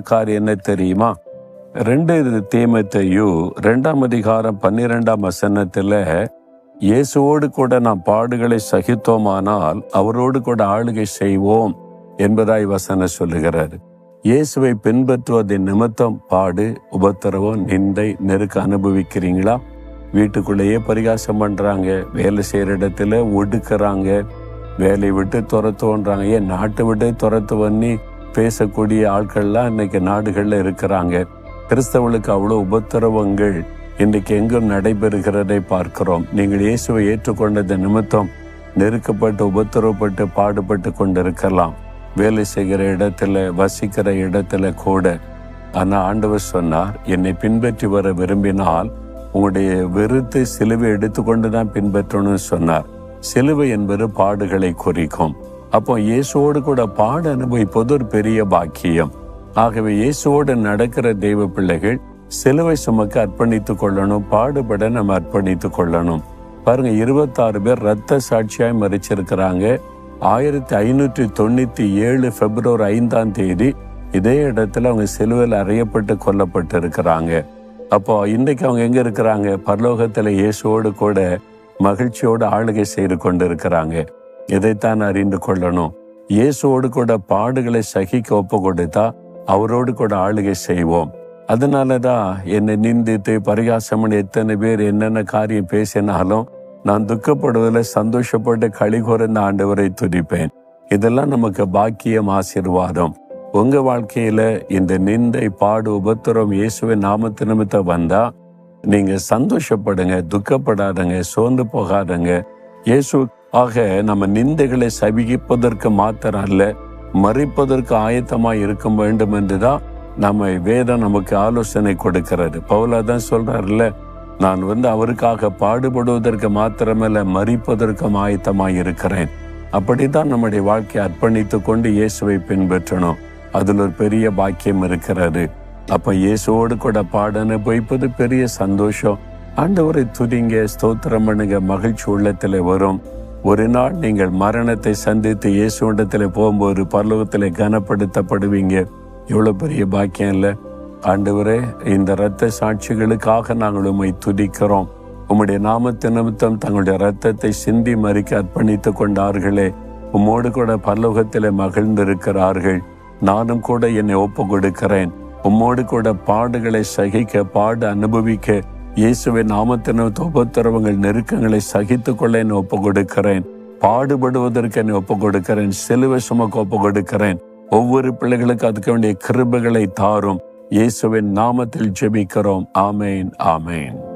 காரியம் என்ன தெரியுமா? ரெண்டு தீமத்தையும் ரெண்டாம் அதிகாரம் பன்னிரெண்டாம் வசனத்துல இயேசுவோடு கூட நாம் பாடுகளை சகித்தோமானால் அவரோடு கூட ஆளுகை செய்வோம் என்பதாய் வசனம் சொல்லுகிறார். இயேசுவை பின்பற்றுவதன் நிமித்தம் பாடு உபத்திரவம் நிந்தை நெருக்க அனுபவிக்கிறீங்களா? வீட்டுக்குள்ளேயே பரிகாசம் பண்றாங்க வேலை செய்யற இடத்துல ஒடுக்குறாங்க வேலை விட்டு துரத்துவோன்றாங்க ஏன் நாட்டை விட்டு துரத்து பண்ணி பேசக்கூடிய ஆட்கள்லாம் இன்னைக்கு நாடுகள்ல இருக்கிறாங்க. கிறிஸ்தவர்களுக்கு அவ்வளவு உபத்திரவங்கள் இன்றைக்கு எங்கும் நடைபெறுகிறதை பார்க்கிறோம். நீங்கள் இயேசுவை ஏற்றுக்கொண்டது நிமித்தம் நெருக்கப்பட்டு உபத்திரவப்பட்டு பாடுபட்டு கொண்டிருக்கலாம். வேலை செய்கிற இடத்துல வசிக்கிற இடத்துல கூட. ஆனால் ஆண்டவர் சொன்னார் என்னை பின்பற்றி வர விரும்பினால் உங்களுடைய வெறுத்து சிலுவை எடுத்துக்கொண்டு தான் பின்பற்றணும்னு சொன்னார். சிலுவை என்பது பாடுகளை குறிக்கும். அப்போ இயேசுவோடு கூட பாட அனுபவிப்பது ஒரு பெரிய பாக்கியம். ஆகவே இயேசுவோடு நடக்கிற தெய்வ பிள்ளைகள் சிலுவை சுமக்க அர்ப்பணித்துக் கொள்ளணும் பாடுபட நம்ம அர்ப்பணித்துக் கொள்ளணும். பாருங்க இருபத்தாறு பேர் ரத்த சாட்சியாய் மறிச்சிருக்கிறாங்க ஆயிரத்தி ஐநூற்றி தொண்ணூத்தி ஏழு பிப்ரவரி ஐந்தாம் தேதி இதே இடத்துல அவங்க சிலுவையில் அறையப்பட்டு கொல்லப்பட்டு இருக்கிறாங்க அப்போ இன்றைக்கு அவங்க எங்கே இருக்கிறாங்க? பரலோகத்தில் இயேசுவோடு கூட மகிழ்ச்சியோடு ஆளுகை செய்து கொண்டு இருக்கிறாங்க இதைத்தான் அறிந்து கொள்ளணும்? இயேசுவோடு கூட பாடுகளை சகிக்க ஒப்பு கொடுத்தா அவரோடு கூட ஆளுகை செய்வோம். அதனாலதான் என்னை நிந்தித்து பரிகாசம்னு எத்தனை பேர் என்னென்ன காரியம் பேசினாலும் நான் துக்கப்படுவதில் சந்தோஷப்பட்டு களி குறைந்த ஆண்டவரை துதிப்பேன். இதெல்லாம் நமக்கு பாக்கியம் ஆசீர்வாதம். உங்க வாழ்க்கையில இந்த நிந்தை பாடு உபத்திரம் இயேசுவின் நாமத்து நிமித்த வந்தா நீங்க சந்தோஷப்படுங்க துக்கப்படாதங்க சோர்ந்து போகாதங்க. இயேசு ஆக நம்ம நிந்தைகளை சபிப்பதற்கு மாத்திரம் அல்ல மறிப்பதற்கு ஆயத்தமாக இருக்க வேண்டும் என்றுதான் நம்ம வேதம் நமக்கு ஆலோசனை கொடுக்கிறது. பவுலா தான் சொல்றாருல்ல நான் வந்து அவருக்காக பாடுபடுவதற்கு மாத்திரமல்ல மறிப்பதற்கும் ஆயத்தமாக இருக்கிறேன். அப்படித்தான் நம்முடைய வாழ்க்கையை அர்ப்பணித்து கொண்டு இயேசுவை பின்பற்றணும். அதில் ஒரு பெரிய பாக்கியம் இருக்கிறது. அப்ப இயேசுவோடு கூட பாட அனுபவிப்பது பெரிய சந்தோஷம். ஆண்டவரை துதிங்க ஸ்தோத்திரம் பண்ணுங்க மகிழ்ச்சி உள்ளத்துல வரும். ஒரு நாள் நீங்கள் மரணத்தை சந்தித்து இயேசுண்டத்தில் போகும்போது பரலோகத்துல கனப்படுத்தப்படுவீங்க. இவ்வளோ பெரிய பாக்கியம் இல்லை. ஆண்டவரே இந்த இரத்த சாட்சிகளுக்காக நாங்கள் உண்மை துதிக்கிறோம். உம்முடைய நாமத்து நிமித்தம் தங்களுடைய இரத்தத்தை சிந்தி மறிக்க அர்ப்பணித்துக் கொண்டார்களே. உம்மோடு கூட பல்லோகத்தில் மகிழ்ந்திருக்கிறார்கள். நானும் கூட என்னை ஒப்பு கொடுக்கிறேன் உம்மோடு கூட பாடுகளை சகிக்க பாடு அனுபவிக்க இயேசுவின் நாமத்தின உபத்திரவங்கள் நெருக்கங்களை சகித்துக் கொள்ள என்னை ஒப்பு கொடுக்கிறேன் பாடுபடுவதற்கு என்னை ஒப்பு கொடுக்கிறேன் செலுவை சுமக்க ஒப்பு கொடுக்கிறேன் ஒவ்வொரு பிள்ளைகளுக்கு அதுக்கு வேண்டிய கிருபைகளை தாரும். இயேசுவின் நாமத்தில் ஜெபிக்கிறோம். ஆமேன் ஆமேன்.